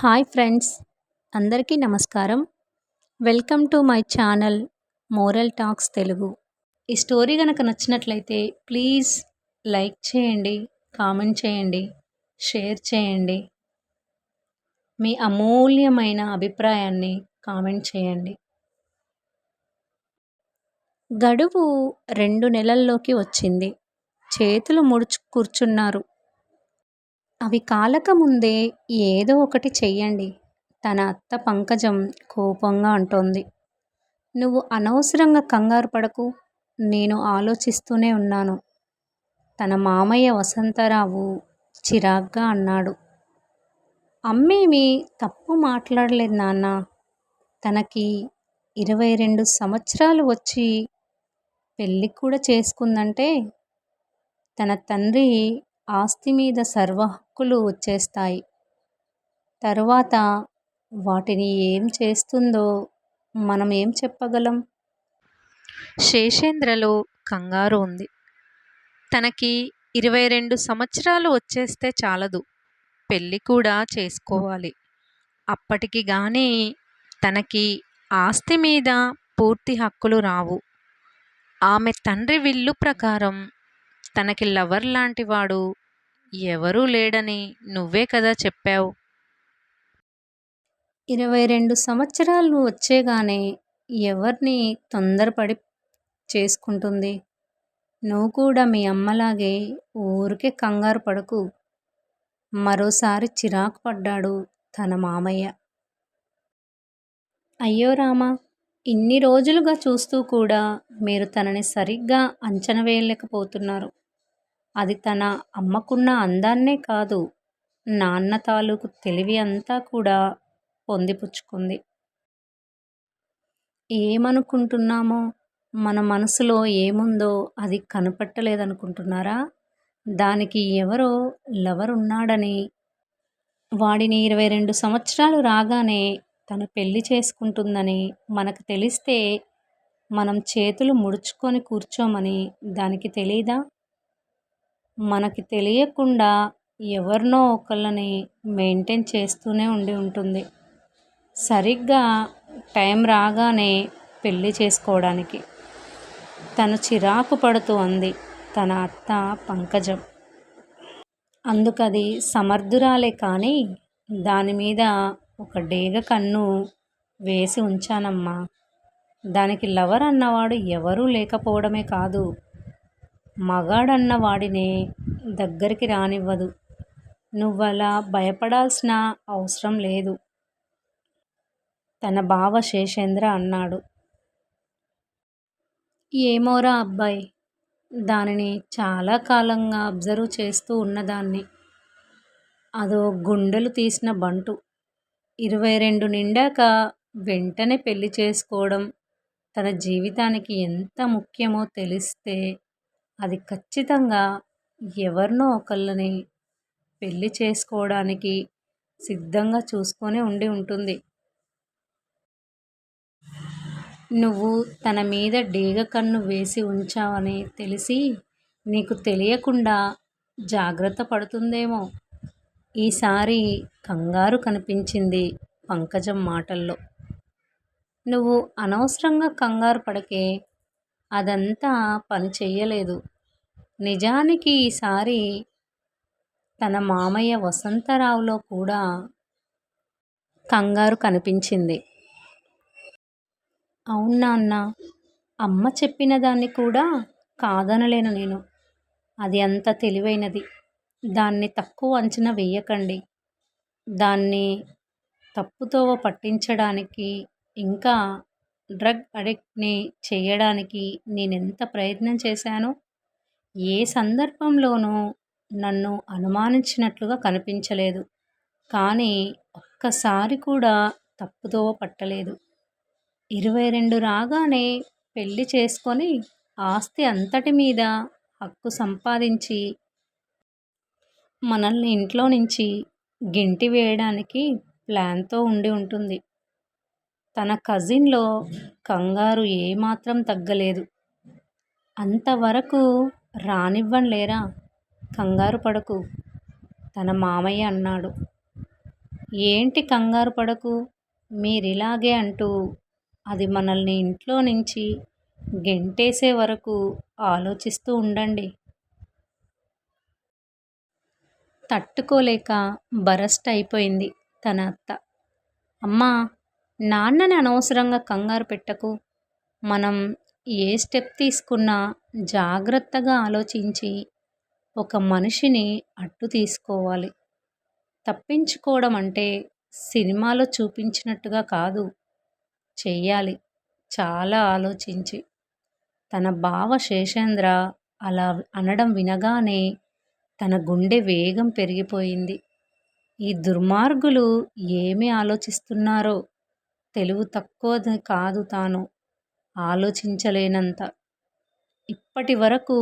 Hi friends అందరికీ నమస్కారం. Welcome to my channel Moral Talks Telugu. ఈ స్టోరీ కనుక నచ్చినట్లయితే ప్లీజ్ లైక్ చేయండి కామెంట్ చేయండి షేర్ చేయండి. మీ అమూల్యమైన అభిప్రాయాన్ని కామెంట్ చేయండి. గడువు రెండు నెలల్లోకి వచ్చింది. చేతులు ముడుచు కూర్చున్నారు. అవి కాలకముందే ఏదో ఒకటి చెయ్యండి. తన అత్త పంకజం కోపంగా అంటోంది. నువ్వు అనవసరంగా కంగారు పడకు. నేను ఆలోచిస్తూనే ఉన్నాను. తన మామయ్య వసంతరావు చిరాగ్గా అన్నాడు. అమ్మేమి తప్పు మాట్లాడలేదు నాన్న. తనకి ఇరవై రెండు సంవత్సరాలు వచ్చి పెళ్ళి కూడా చేసుకుందంటే తన తండ్రి ఆస్తి మీద సర్వ హక్కులు వచ్చేస్తాయి. తరువాత వాటిని ఏం చేస్తుందో మనం ఏం చెప్పగలం? శేషేంద్రలో కంగారు ఉంది. తనకి ఇరవై రెండు సంవత్సరాలు వచ్చేస్తే చాలదు. పెళ్ళి కూడా చేసుకోవాలి. అప్పటికి కానీ తనకి ఆస్తి మీద పూర్తి హక్కులు రావు. ఆమె తండ్రి విల్లు ప్రకారం తనకి లవర్ లాంటివాడు ఎవరూ లేడని నువ్వే కదా చెప్పావు. ఇరవై రెండు సంవత్సరాలు వచ్చేగానే ఎవరిని తొందరపడి చేసుకుంటుంది? నువ్వు కూడా మీ అమ్మలాగే ఊరికే కంగారు పడకు. మరోసారి చిరాకు పడ్డాడు తన మామయ్య. అయ్యో రామా ఇన్ని రోజులుగా చూస్తూ కూడా మీరు తనని సరిగ్గా అంచనా వేయలేకపోతున్నారు. అది తన అమ్మకున్న అందాన్నే కాదు నాన్న తాలూకు తెలివి అంతా కూడా పొందిపుచ్చుకుంది. ఏమనుకుంటున్నామో మన మనసులో ఏముందో అది కనపట్టలేదనుకుంటున్నారా? దానికి ఎవరో లవర్ ఉన్నాడని వాడిని ఇరవై రెండు సంవత్సరాలు రాగానే తను పెళ్ళి చేసుకుంటుందని మనకు తెలిస్తే మనం చేతులు ముడుచుకొని కూర్చోమని దానికి తెలీదా? మనకి తెలియకుండా ఎవరినో ఒకళ్ళని మెయింటైన్ చేస్తూనే ఉండి ఉంటుంది. సరిగ్గా టైం రాగానే పెళ్ళి చేసుకోవడానికి. తను చిరాకు పడుతూ అంది. తన అత్త పంకజం. అందుకది సమర్థురాలే కానీ దాని మీద ఒక డేగ కన్ను వేసి ఉంచానమ్మా. దానికి లవర్ అన్నవాడు ఎవరూ లేకపోవడమే కాదు. మగాడన్న వాడినే దగ్గరికి రానివ్వదు. నువ్వలా భయపడాల్సిన అవసరం లేదు. తన బావ శేషేంద్ర అన్నాడు. ఏమోరా అబ్బాయి. దానిని చాలా కాలంగా అబ్జర్వ్ చేస్తూ ఉన్నదాన్ని. అదో గుండెలు తీసిన బంటు. ఇరవై రెండు నిండాక వెంటనే పెళ్ళి చేసుకోవడం తన జీవితానికి ఎంత ముఖ్యమో తెలిస్తే అది ఖచ్చితంగా ఎవరినో ఒకళ్ళని పెళ్ళి చేసుకోవడానికి సిద్ధంగా చూసుకొని ఉండి ఉంటుంది. నువ్వు తన మీద డేగ కన్ను వేసి ఉంచావని తెలిసి నీకు తెలియకుండా జాగ్రత్త పడుతుందేమో. ఈసారి కంగారు కనిపించింది పంకజం మాటల్లో. నువ్వు అనవసరంగా కంగారు పడకే అదంతా పని చెయ్యలేదు. నిజానికి ఈసారి తన మామయ్య వసంతరావులో కూడా కంగారు కనిపించింది. అవునా అన్న అమ్మ చెప్పిన దాన్ని కూడా కాదనలేను నేను. అది అంత తెలివైనది. దాన్ని తక్కువ అంచనా వేయకండి. దాన్ని తప్పుతోవ పట్టించడానికి ఇంకా డ్రగ్ అడిక్ట్ని చేయడానికి నేను ఎంత ప్రయత్నం చేశానో ఏ సందర్భంలోనూ నన్ను అనుమానించినట్లుగా కనిపించలేదు. కానీ ఒక్కసారి కూడా తప్పుదోవ పట్టలేదు. ఇరవై రెండు రాగానే పెళ్ళి చేసుకొని ఆస్తి అంతటి మీద హక్కు సంపాదించి మనల్ని ఇంట్లో నుంచి గింటి వేయడానికి ప్లాన్తో ఉండి ఉంటుంది. తన కజిన్లో కంగారు ఏమాత్రం తగ్గలేదు. అంతవరకు రానివ్వంలేరా? కంగారు పడకు తన మామయ్య అన్నాడు. ఏంటి కంగారు పడకు? మీరిలాగే అంటూ అది మనల్ని ఇంట్లో నుంచి గెంటేసే వరకు ఆలోచిస్తూ ఉండండి. తట్టుకోలేక బరస్ట్ అయిపోయింది తన అత్త. అమ్మా నాన్నని అనవసరంగా కంగారు పెట్టకు. మనం ఏ స్టెప్ తీసుకున్నా జాగ్రత్తగా ఆలోచించి ఒక మనిషిని అడ్డు తీసుకోవాలి. తప్పించుకోవడం అంటే సినిమాలో చూపించినట్టుగా కాదు. చెయ్యాలి చాలా ఆలోచించి. తన బావ శేషేంద్ర అలా అనడం వినగానే తన గుండె వేగం పెరిగిపోయింది. ఈ దుర్మార్గులు ఏమి ఆలోచిస్తున్నారో తెలివి తక్కువ కాదు తాను. ఆలోచించలేనంత. ఇప్పటి వరకు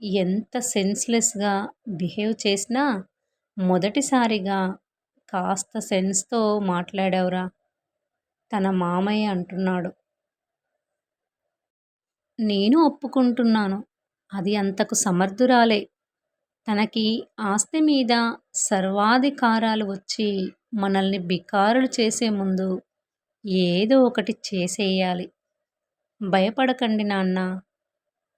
ఎంత సెన్స్లెస్గా బిహేవ్ చేసినా మొదటిసారిగా కాస్త సెన్స్తో మాట్లాడావురా. తన మామయ్య అంటున్నాడు. నేను ఒప్పుకుంటున్నాను. అది అంతకు సమర్థురాలే. తనకి ఆస్తి మీద సర్వాధికారాలు వచ్చి మనల్ని బికారులు చేసే ముందు ఏదో ఒకటి చేసేయాలి. భయపడకండి నాన్న.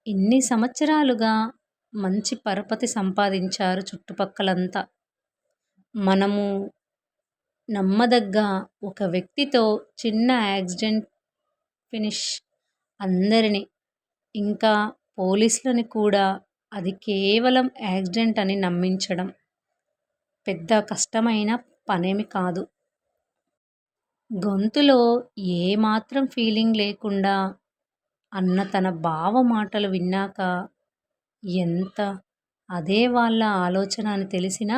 ఇన్ని సంవత్సరాలుగా మంచి పరపతి సంపాదించారు చుట్టుపక్కలంతా. మనము నమ్మదగ్గ ఒక వ్యక్తితో చిన్న యాక్సిడెంట్ ఫినిష్ అందరినీ ఇంకా పోలీసులని కూడా అది కేవలం యాక్సిడెంట్ అని నమ్మించడం పెద్ద కష్టమైన పనేమి కాదు. గొంతులో ఏమాత్రం ఫీలింగ్ లేకుండా అన్న తన బావ మాటలు విన్నాక ఎంత అదే వాళ్ళ ఆలోచన అని తెలిసినా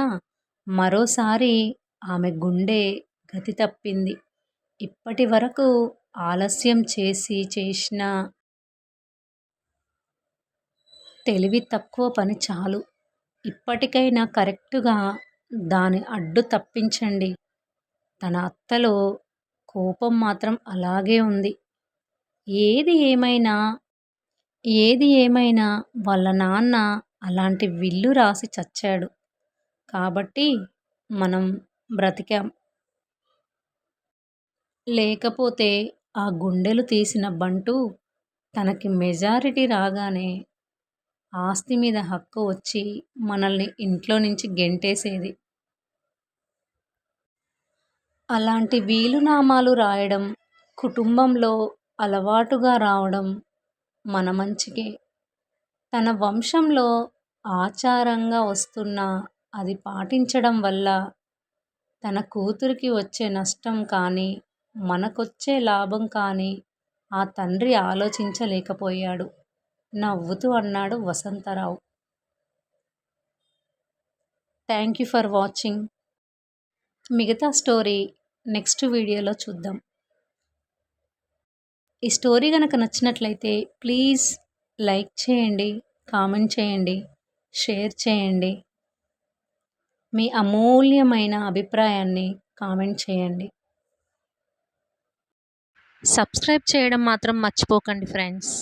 మరోసారి ఆమె గుండె గతి తప్పింది. ఇప్పటి వరకు ఆలస్యం చేసి చేసిన తెలివి తక్కువ పని చాలు. ఇప్పటికైనా కరెక్టుగా దాని అడ్డు తప్పించండి. తన అత్తలో కోపం మాత్రం అలాగే ఉంది. ఏది ఏమైనా ఏది ఏమైనా వాళ్ళ నాన్న అలాంటి విల్లు రాసి చచ్చాడు. కాబట్టి మనం బ్రతికాం. లేకపోతే ఆ గుండెలు తీసిన బంటు తనకి మెజారిటీ రాగానే ఆస్తి మీద హక్కు వచ్చి మనల్ని ఇంట్లో నుంచి గెంటేసేది. అలాంటి వీలునామాలు రాయడం కుటుంబంలో అలవాటుగా రావడం మన మంచికే. తన వంశంలో ఆచారంగా వస్తున్న అది పాటించడం వల్ల తన కూతురికి వచ్చే నష్టం కానీ మనకొచ్చే లాభం కానీ ఆ తండ్రి ఆలోచించలేకపోయాడు. నవ్వుతూ అన్నాడు Vasantharao. Thank you for watching మిగతా స్టోరీ నెక్స్ట్ వీడియోలో చూద్దాం. ఈ స్టోరీ కనుక నచ్చినట్లయితే ప్లీజ్ లైక్ చేయండి కామెంట్ చేయండి షేర్ చేయండి. మీ అమూల్యమైన అభిప్రాయాన్ని కామెంట్ చేయండి. సబ్స్క్రైబ్ చేయడం మాత్రం మర్చిపోకండి ఫ్రెండ్స్